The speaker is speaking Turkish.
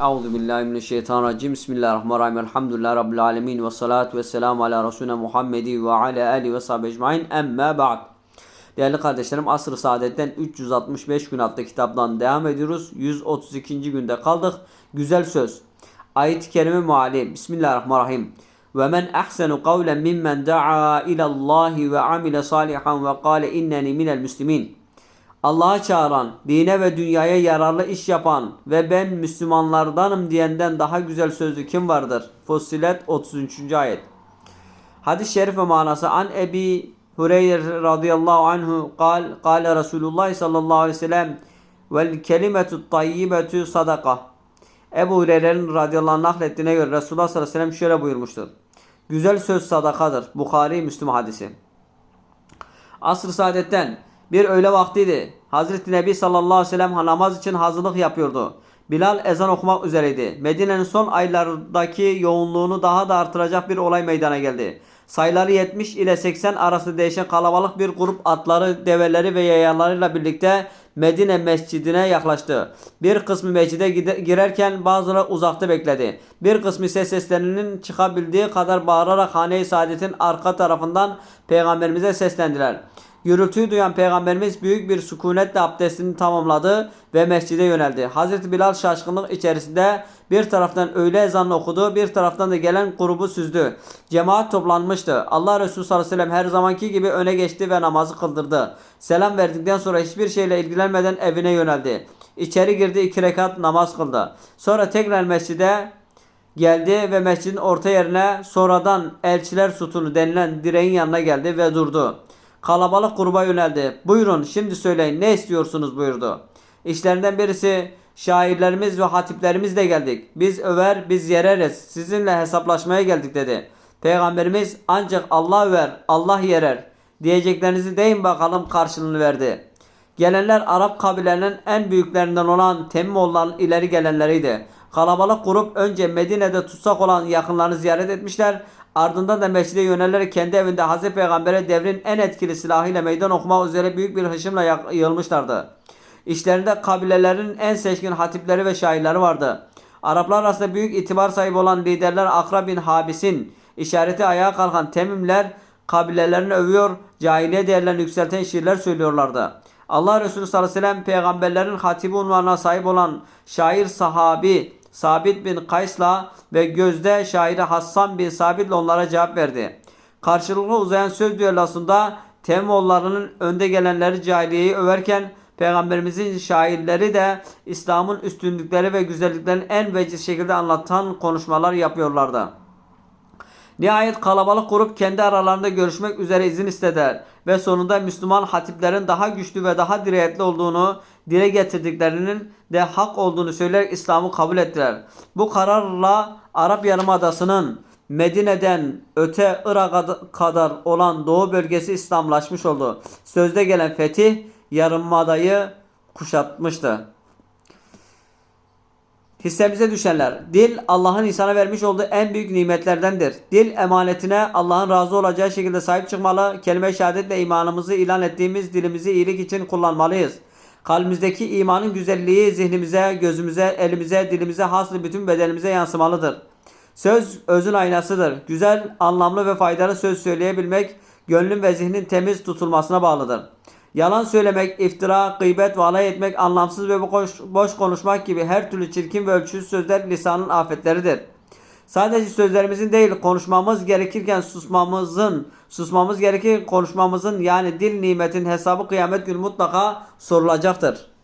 Euzu billahi mineşşeytanirracim. Bismillahirrahmanirrahim. Elhamdülillahi rabbil alamin ve salatu vesselam ala resulina Muhammedi ve ala alihi ve sahbihi ecmaîn. Amma ba'd. Değerli kardeşlerim, Asr-ı Saadet'ten 365 gün adlı kitaptan devam ediyoruz. 132. günde kaldık. Güzel söz. Ayet-i kerime meali. Bismillahirrahmanirrahim. Ve men ahsenu kavlen mimmen da'a ilallahi ve amile salihan ve kâle inneni minel müslimin. Allah'a çağıran, dine ve dünyaya yararlı iş yapan ve ben Müslümanlardanım diyenden daha güzel sözlü kim vardır? Fussilet 33. ayet. Hadis-i şerif ve manası an Ebi Hureyre radıyallahu anhu kal, kale Resulullah sallallahu aleyhi ve sellem vel kelimetu tayyibetu sadaka. Ebu Hureyre'nin radıyallahu anh naklettiğine göre Resulullah sallallahu aleyhi ve sellem şöyle buyurmuştur. Güzel söz sadakadır. Bukhari Müslüm hadisi. Asr-ı saadetten bir öğle vaktiydi. Hazreti Nebi sallallahu aleyhi ve sellem namaz için hazırlık yapıyordu. Bilal ezan okumak üzereydi. Medine'nin son aylardaki yoğunluğunu daha da artıracak bir olay meydana geldi. Sayıları 70 ile 80 arası değişen kalabalık bir grup atları, develeri ve yayalarıyla birlikte Medine mescidine yaklaştı. Bir kısmı mescide girerken bazıları uzakta bekledi. Bir kısmı ise seslerinin çıkabildiği kadar bağırarak hane-i saadetin arka tarafından peygamberimize seslendiler. Gürültüyü duyan peygamberimiz büyük bir sükunetle abdestini tamamladı ve mescide yöneldi. Hazreti Bilal şaşkınlık içerisinde bir taraftan öğle ezanını okudu, bir taraftan da gelen grubu süzdü. Cemaat toplanmıştı. Allah Resulü sallallahu aleyhi ve sellem her zamanki gibi öne geçti ve namazı kıldırdı. Selam verdikten sonra hiçbir şeyle ilgilenmeden evine yöneldi. İçeri girdi iki rekat namaz kıldı. Sonra tekrar mescide geldi ve mescidin orta yerine sonradan elçiler sütunu denilen direğin yanına geldi ve durdu. Kalabalık gruba yöneldi. Buyurun şimdi söyleyin ne istiyorsunuz buyurdu. İşlerinden birisi şairlerimiz ve hatiplerimiz de geldik. Biz över biz yereriz. Sizinle hesaplaşmaya geldik dedi. Peygamberimiz ancak Allah över Allah yerer diyeceklerinizi deyin bakalım karşılığını verdi. Gelenler Arap kabilelerinin en büyüklerinden olan Temmimoğulların ileri gelenleriydi. Kalabalık grup önce Medine'de tutsak olan yakınlarını ziyaret etmişler. Ardından da mescide yönelerek kendi evinde Hazreti Peygamber'e devrin en etkili silahıyla meydan okumak üzere büyük bir hışımla yığılmışlardı. İşlerinde kabilelerin en seçkin hatipleri ve şairleri vardı. Araplar arasında büyük itibar sahibi olan liderler Akra bin Habis'in işareti ayağa kalkan Temimler kabilelerini övüyor, cahiliye değerlerini yükselten şiirler söylüyorlardı. Allah Resulü sallallahu aleyhi ve sellem peygamberlerin hatibi unvanına sahip olan şair sahabi Sabit bin Kays'la ve gözde şairi Hassan bin Sabit'le onlara cevap verdi. Karşılıklı uzayan söz düellosunda Temoğullarının önde gelenleri cahiliyeyi överken Peygamberimizin şairleri de İslam'ın üstünlükleri ve güzelliklerini en veciz şekilde anlatan konuşmalar yapıyorlardı. Nihayet kalabalık grup kendi aralarında görüşmek üzere izin istediler ve sonunda Müslüman hatiplerin daha güçlü ve daha dirayetli olduğunu dile getirdiklerinin de hak olduğunu söyleyerek İslam'ı kabul ettiler. Bu kararla Arap Yarımadası'nın Medine'den öte Irak'a kadar olan doğu bölgesi İslamlaşmış oldu. Sözde gelen fetih Yarımada'yı kuşatmıştı. Hissemize düşenler. Dil Allah'ın insana vermiş olduğu en büyük nimetlerdendir. Dil emanetine Allah'ın razı olacağı şekilde sahip çıkmalı. Kelime-i şehadetle imanımızı ilan ettiğimiz dilimizi iyilik için kullanmalıyız. Kalbimizdeki imanın güzelliği zihnimize, gözümüze, elimize, dilimize, haslı bütün bedenimize yansımalıdır. Söz özün aynasıdır. Güzel, anlamlı ve faydalı söz söyleyebilmek gönlün ve zihnin temiz tutulmasına bağlıdır. Yalan söylemek, iftira, gıybet ve alay etmek, anlamsız ve boş, konuşmak gibi her türlü çirkin ve ölçüsüz sözler lisanın afetleridir. Sadece sözlerimizin değil, konuşmamız gerekirken susmamızın, susmamız gerekir konuşmamızın yani dil nimetin hesabı kıyamet günü mutlaka sorulacaktır.